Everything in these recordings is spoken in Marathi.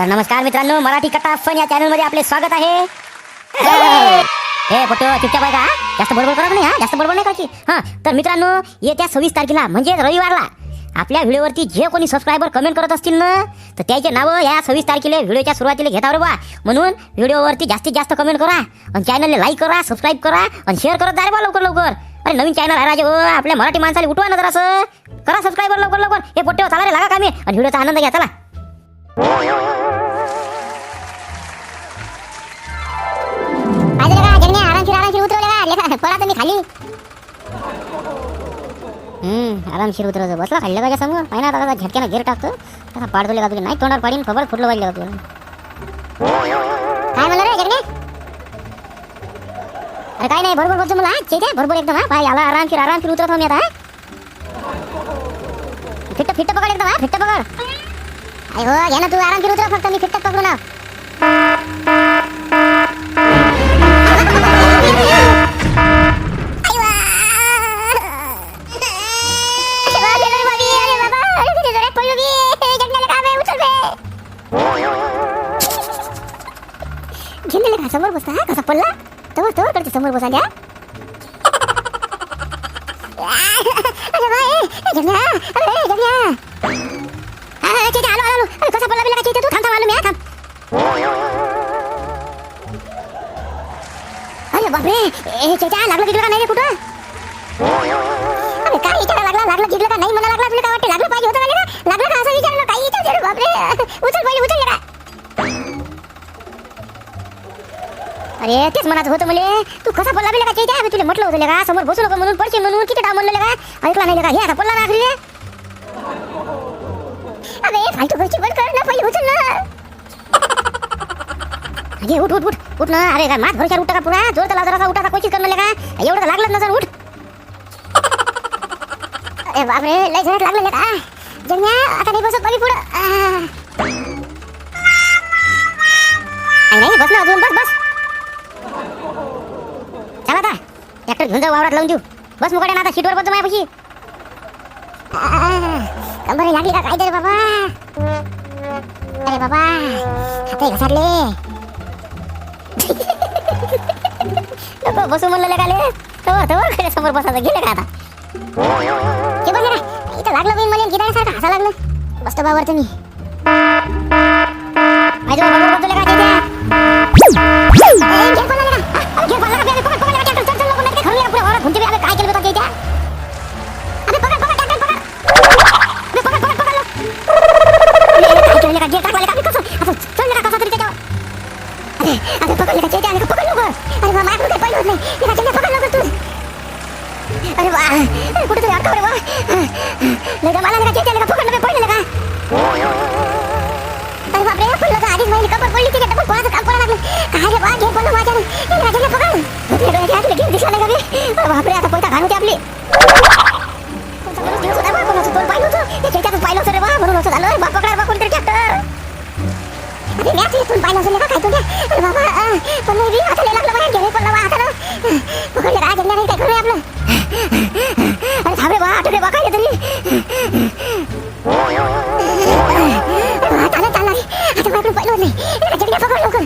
तर नमस्कार मित्रांनो मराठी कथा फन या चॅनलमध्ये आपले स्वागत आहे. हे फोटो चुपचाप आहे का जास्त बडबड करत नाही हा? जास्त बडबड नाही करायची. हा तर मित्रांनो येत्या सव्वीस तारखेला म्हणजे रविवारला आपल्या व्हिडिओवरती जे कोणी सबस्क्रायबर कमेंट करत असतील ना तर त्याचे नावं या सव्वीस तारखेला व्हिडिओच्या सुरुवातीला घेता बा म्हणून व्हिडिओवरती जास्तीत जास्त कमेंट करा आणि चॅनलला लाईक करा सबस्क्राईब करा आणि शेअर करत जा रे बा लवकर लवकर. अरे नवीन चॅनल आहे राजे आपल्या मराठी माणसाला उठवा ना जरासं. करा सबस्क्राईबर लवकर लवकर. हे पोट्टे चाला रे लागा कामी आणि व्हिडिओचा आनंद घ्या चला. पळा तुम्ही खाली. हम्म आरामशीर उतरवतो बसला खाल्लं समोर. पाहिजे आता झटक्यानं घेर टाकतो तसा पाडतोले का तुला नाही तोंडावर पाडीन खबर फुटलं पाहिजे का तुला? काय म्हणलं रे अरे काय नाही बरोबर बोलतो मला चेते एकदम हा? पाय आला आरामशीर आरामशीर उतरतो मी आता फिट्ट फिट्ट पकड एकदम हा? फिट्ट पकड. हो घ्या ना तू आरामशीर उतर फक्त मी फिट्ट पकडू ना समोर बसता हा? कसा पडला तवर तवर कडचे समोर बसा द्या अरे अरे इथे आलो आलो अरे कसा पडला बिला इथे तू? थांब थांब आलो मी हा, थांब. अरे बापरे हे चेचा लागलं गिगलं का नाही रे कुठं? अरे काय विचारा लागला? लागलं गिगलं का नाही? मला लागला तुला काय वाटते लागलं पाहिजे होतं का लागलं का असं विचारलं? काही विचार रे बापरे. उचल पहिले उचल का अरे तेच म्हणत होतं मले. तू कसा पडला बिला का चेचा? तुला म्हटलं होतं का समोर बसू नको म्हणून पडचे म्हणून किती डाव म्हणलं का ऐकला नाही का हे आता पडला ना आखरी रे फालतू गोष्टी बंद कर ना पहिले उचल ना. अरे उठ उठ उठ उठ ना. अरे काय मात भरशार उठा का पुरा? जोर तर लावता उठा का कोशिश करणं का? एवढं तर लागलं नजर उठ. अरे बापरे लय झडत लागलं का? जन्या आता नाही बसत बाबी पुढं. नाही बस ना अजून बस बस. चला आता. ट्रॅक्टर घेऊन जाऊ वावरात लावून देऊ. बस मुकाड्या ना आता सीटवर बसतो माझ्यापाशी. कंबरे लागली का काय तरी बाबा? अरे बाबा हातही घसाडले नको बसू म्हणलं लेगाले तवर तवर खरे समोर बसायचं गेले का आता? ते बघ इथं लागलं बाई मला गिराय हसा लागलं. बसतो बाबर तुम्ही पहिलं पकड लवकर तू अरे वा कुठे तरी अडकव रे वा लेगा मला लेगा चेत्या लेगा पकड लेगा पडलं लेगा अरे बापरे पडलं तर आधीच माहिती कबर पडली तिथे डबल कोणाचं काम पडायला लागलं काय रे बा घे पडलं माझ्या लेगा पकड डोळ्याच्या आतले घेऊन दिसला नाही का अरे बापरे आता पोयता घाण होती आपली कोणता माणूस दिवस होता बा पाहिलं होतं रे बा म्हणून असं झालं बा पकडा बा कोणतरी ट्रॅक्टर अरे इथून पाहिलं असेल का काय तुझ्या बाबा पण लागलं घेणे पडलं बा पकडले काय जगल्या नाही काय करूया आपलं? अरे थांबे बा आठवले बा काय तरी? चालत चालला आता माझ्याकडून पहिलं नाही. पकड लवकर.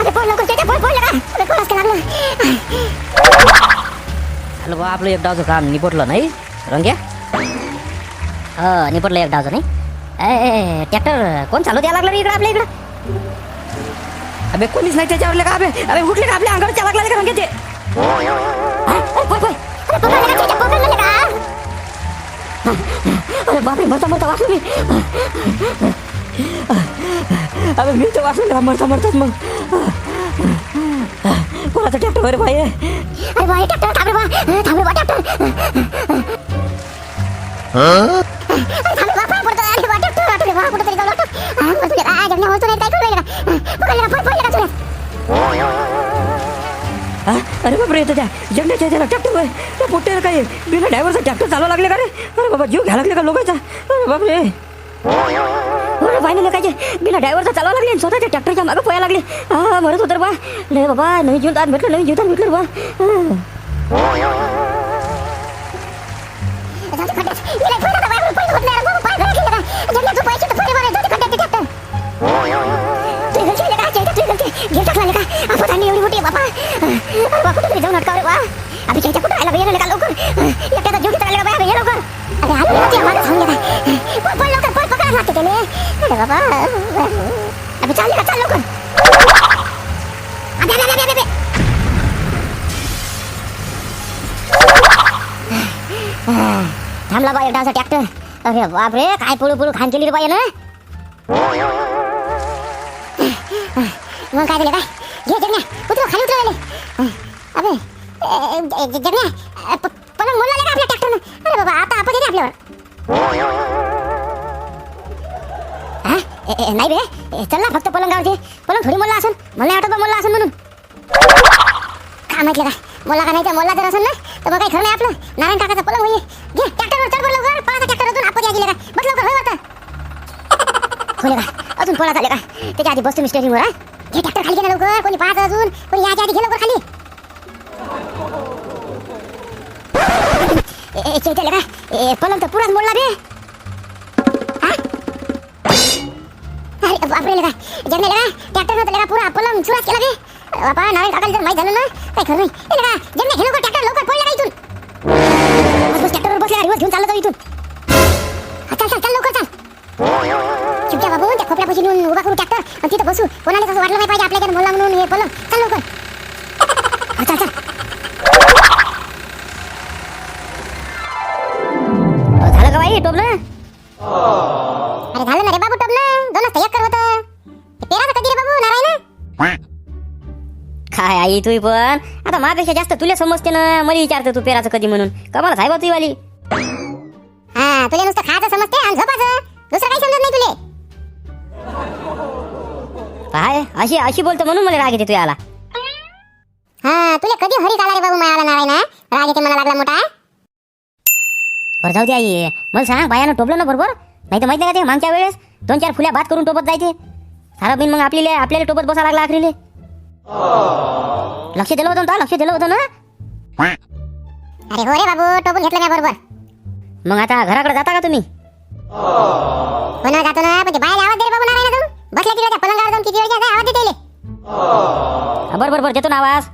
अरे लवकर त्याच्या अरे काय लागलं? हॅलो बा आपलं एक डावचं काम निपटलं नाही. रंग्या? हो निपटलं एक डावचं नाही. ए ट्रॅक्टर कोण चालू द्यायला लागलं इकडं आपल्या इकडं? अबे कोणीच नाही त्याच्यावर का अबे अबे उठले का आपल्या अंगावर चालक लागले का रंग्याचे हा? अरे पळ, पळ. बापरे मरता मरता वाचलो मी अबे मी तर वाचून का मरता मरताच मग. कोणाचा ट्रॅक्टर वगैरे भाई अरे बा हे ट्रॅक्टर थांबे बा. थांबे बा ट्रॅक्टर थांबे बा पाय अरे बा ट्रॅक्टर अरे बा कुठं जाऊ लागतो अरे बापरे येतं त्या जगण्याच्या त्याला ट्रॅक्टर त्या पोट्याला काय बिना ड्रायव्हरचा ट्रॅक्टर चालवा लागले का रे? अरे बाबा जीव घ्या लागले का लोकांचा? अरे बापरे. अरे पाहिलं काय बिना ड्रायव्हरचा चालवा लागले स्वतःच्या ट्रॅक्टरच्या मागं पोया लागले. हा म्हणत होतं रे बा. नाही बाबा नवीन जीवदान भेटलं नवीन जीवदान भेटलं बा. त्याने अरे बाबा अभि चालले का चाल लवकर अबे अबे अबे अबे थांबला बा एकदा ट्रॅक्टर अरे बापरे काय पुळू पुळू खान केली रे बाई ना मग काय झालं काय घे जगण्या उतरव खाली उतरव अबे अ, ज- जगण्या अ, प- पलंग मोडला का आपल्या ट्रॅक्टरनं अरे बाबा आता आपण येते आपल्यावर हा? ए, ए, नाही बे. चल ना फक्त पलंगावरती पलंग थोडी मोडला असेल मला नाही वाटत बा असेल म्हणून. काय म्हटलं का मोडला का नाही तर मोडला जर असेल ना? तर मग काही खरं नाही आपलं. नारायण काकाचा पलंग होईल घे ट्रॅक्टरवर चढ लवकर. पळाचा ट्रॅक्टर अजून. आपण गेले का? बस लवकर होय वाटतं? खोले का अजून पळा चालले का? त्याच्या आधी बसतो मी स्टेशनवर घे ट्रॅक्टर खाली घे लवकर. कोणी पाहत अजून? कोणी याच्या आधी घे लवकर खाली. ए, ए, का? पलंग तर पुराच मोडला बे. जन्मे लगा ट्रॅक्टर नव्हतं लगा पुरा पलंग चुराच केला बे बापा नारायण काकाला जर माहीत झालं ना। काय खरं नाही। ए लगा जन्मे घे लवकर ट्रॅक्टर लवकर पळ लगा इथून बस बस ट्रॅक्टरवर बसल्या रिवर्स घेऊन चाललो जाऊ इथून हा, चल चल चल लवकर चल। चिमट्या बाबू त्या खोपड्यापाशी नेऊन उभा करू ट्रॅक्टर आणि तिथं बसू कोणाला तसं वाटलं नाही पाहिजे आपल्याकडे बोलला म्हणून हे पलंग चल लवकर चल चल। झालं का बाई टोपलं? अरे झालं ना काय आई तू पण. आता माझ्यापेक्षा जास्त तुला समजते ना. मला विचारतं तू पेराचं कधी म्हणून. कमाल आहे बा तुझी वाली हा तुला नुसतं खायचं समजते आणि झोपाचं दुसरं काही समजत नाही तुले. काय अशी अशी बोलतो म्हणून मला राग येते तुझ्या आला हा तुला कधी हरी आला रे बाबू मायाला नारायण हा? राग येते मला लागला मोठा. बरं जाऊ दे आई. मला सांग बायानं टोपलं ना बरोबर? नाही तर माहिती नाही का ते मागच्या वेळेस? दोन चार फुल्या भात करून टोपत जायचे. सारा बिन मग आपल्याला आपल्याला टोपत बसा लागला आखरीले. लक्ष दिलं होतं ना लक्ष दिलं होतं ना अरे हो रे बाबू टोपून घेतलं मी बरोबर. मग आता घराकडे जाता का तुम्ही? हो ना जातो ना पण ते बाहेर आवाज दे रे बाबू नारायण जाऊन बसल्या तिला त्या पलंगावर जाऊन किती वेळ आवाज देते इले. बरं बरं बरं देतो ना आवाज.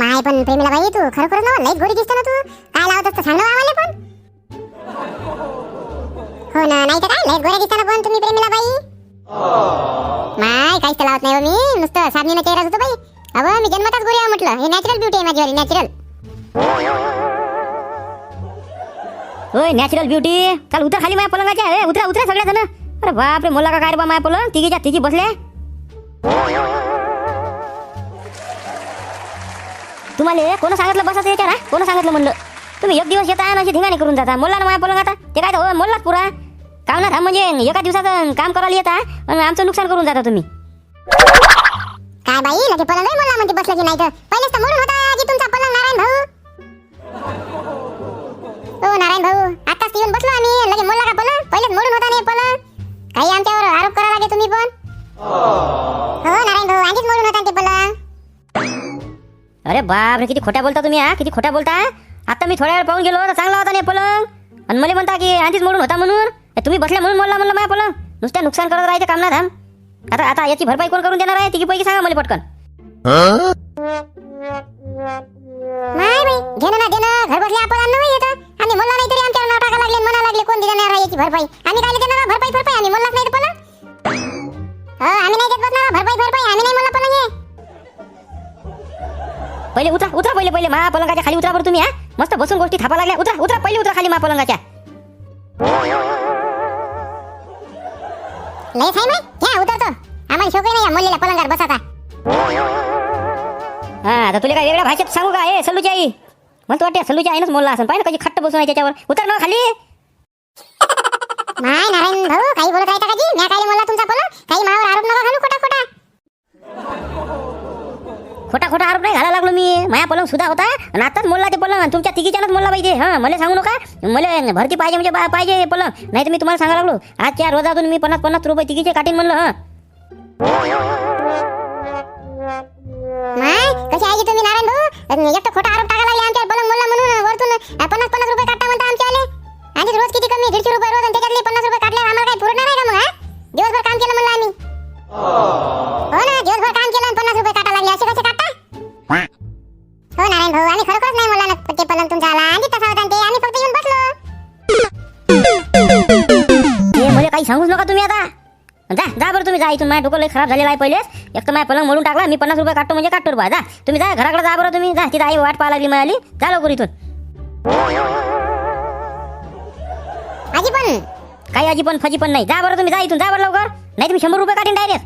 माय पण प्रेमीला बाई तू खरोखर ना लई गोरी दिसतो ना तू. काय लावत असतं सांग ना आम्हाला पण. हो ना नाही तर काय? लई गोऱ्या दिसताना पण तुम्ही प्रेमीला बाई? माय काहीच तर लावत नाही हो मी. नुसतं साबणीनं चेहरा होतो बाई. अहो मी जन्मताच गोरी आहे म्हटलं. हे नॅचरल ब्युटी आहे माझी नॅचरल होय नॅचरल ब्युटी काल उतर खाली माझ्या पलंगाच्या. अरे उतरा उतरा सगळ्या जण अरे बापरे मोला का काय रे बा माझ्या पलंग? तिघीच्या तिघी बसल्या तुम्हाला कोण सांगितलं बसायचं याच्यावर हा? कोण सांगितलं म्हणलं? तुम्ही एक दिवस येता आणि अशी धिंगाणी करून जाता. मोल्ला ना माझ्या पलंग आता. ते काय तर हो मोल्लाच पुरा. काम ना म्हणजे एका दिवसात काम करायला येता आणि आमचं नुकसान करून जाता तुम्ही. काय बाई लगे पलंग आहे मला म्हणते बसलं की नाही तर. पहिलेच तर म्हणून होता की तुमचा पलंग नारायण भाऊ. हो नारायण भाऊ. आताच येऊन बसलो आम्ही लगे मोडला का पलंग? पहिलेच मोडून होता नाही पलंग. काही आमच्यावर आरोप करा लागे तुम्ही पण. हो नारायण भाऊ आधीच मोडून होता ते पलंग. अरे बापरे किती खोट्या बोलता तुम्ही हा? किती खोट्या बोलता? आता मी थोड्या वेळ पाहून गेलो तर चांगला होता नाही पलंग. आणि मला म्हणता की आधीच मोडून होता म्हणून. तुम्ही बसल्या म्हणून मोडला म्हणलं माझ्या पलंग नुसत्या नुकसान करत राहायचं काम ना धाम आता आता याची भरपाई कोण करून देणार आहे? तिघी पैकी सांगा मला पटकन. नाही बाई घेणं ना देणं. घर बसल्या आपण अन्न येतं आम्ही मला नाही तरी आमच्यावर नाव टाका लागले म्हणा लागले. कोण देणार आहे याची भरपाई? आम्ही काय देणार भरपाई भरपाई. म्हणलाच नाही पलंग हो आम्ही नाही देत बसणार भरपाई भरपाई. आम्ही नाही पहिले उतरा उतरा पहिले पहिले. मा पलंगाच्या खाली उतरा बरं तुम्ही हा. मस्त बसून गोष्टी थापा लागल्या. उतरा उतरा. पहिले उतरा खाली मा पलंगाच्या. लय काय माहीत घ्या उतरतो. आम्हाला शोक नाही मुलीला पलंगावर बसाचा हा आता तुला काय वेगळ्या भाषेत सांगू का? ए सल्लूची आई. मला तर वाटते सल्लूची आईनच मोडला असं पाहिजे कशी खट्ट बसून आहे त्याच्यावर. उतर ना खाली. नाही नारायण भाऊ काही बोलत आहे का जी? म्या काय तुमचा काही खोटा खोटा आरोप नाही घालायला लागलो मी. माया पलंग सुद्धा होता आणि आताच मोडला ते पलंग तुमच्या तिघीच्यानंच मोडला पाहिजे. हा मला सांगू नका? मला भरती पाहिजे म्हणजे बा- पाहिजे हे पलंग. नाही तर मी तुम्हाला सांगा लागलो. आजच्या रोजातून मी पन्नास पन्नास रुपये तिघीचे काटीन म्हणलं हा. नाही कशी आहे तुम्ही नारायण भाऊ? एक तर खोटा आरोप टाकायला लागले आमच्यावर पलंग बोलला म्हणून वरतून पन्नास पन्नास रुपये काटा म्हणता आमच्यावाले जा इथून. माझ्या डोकं लय खराब झालेलं आहे पहिलेच. एक तर माझ्या पलंग मोडून टाकला मी पन्नास रुपये काढतो म्हणजे काढतो बा. जा तुम्ही जा घराकडे जा बरं तुम्ही. जा तिथं आई वाट पाहा लागली मिळाली जा लवकर इथून. आजी पण? काही आजी पण फजी पण नाही. जा बरं तुम्ही जा इथून. जा बरं लवकर. नाही तुम्ही शंभर रुपये काढीन डायरेक्ट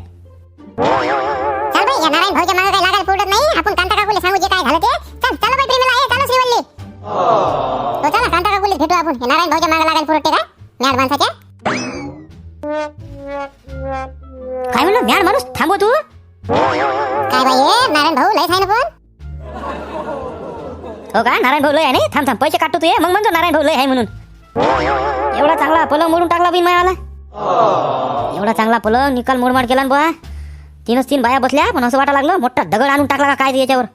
चल बाई या नारायण भाऊच्या मागे काही लागायला नाही. आपण कांता काकूले सांगू जे काय झालं ते. नारायण भाऊ लय आहे नाही थांब थांब पैसे काटतो तू ये मग म्हणतो नारायण भाऊ लय आहे म्हणून. एवढा चांगला पलंग मोडून टाकला बिन मायाला. एवढा चांगला पलंग निकाल मोडमाड केला ना बुवा. तीनच तीन बाया बसल्या पण असं वाटा लागलं मोठा दगड आणून टाकला का काय याच्यावर?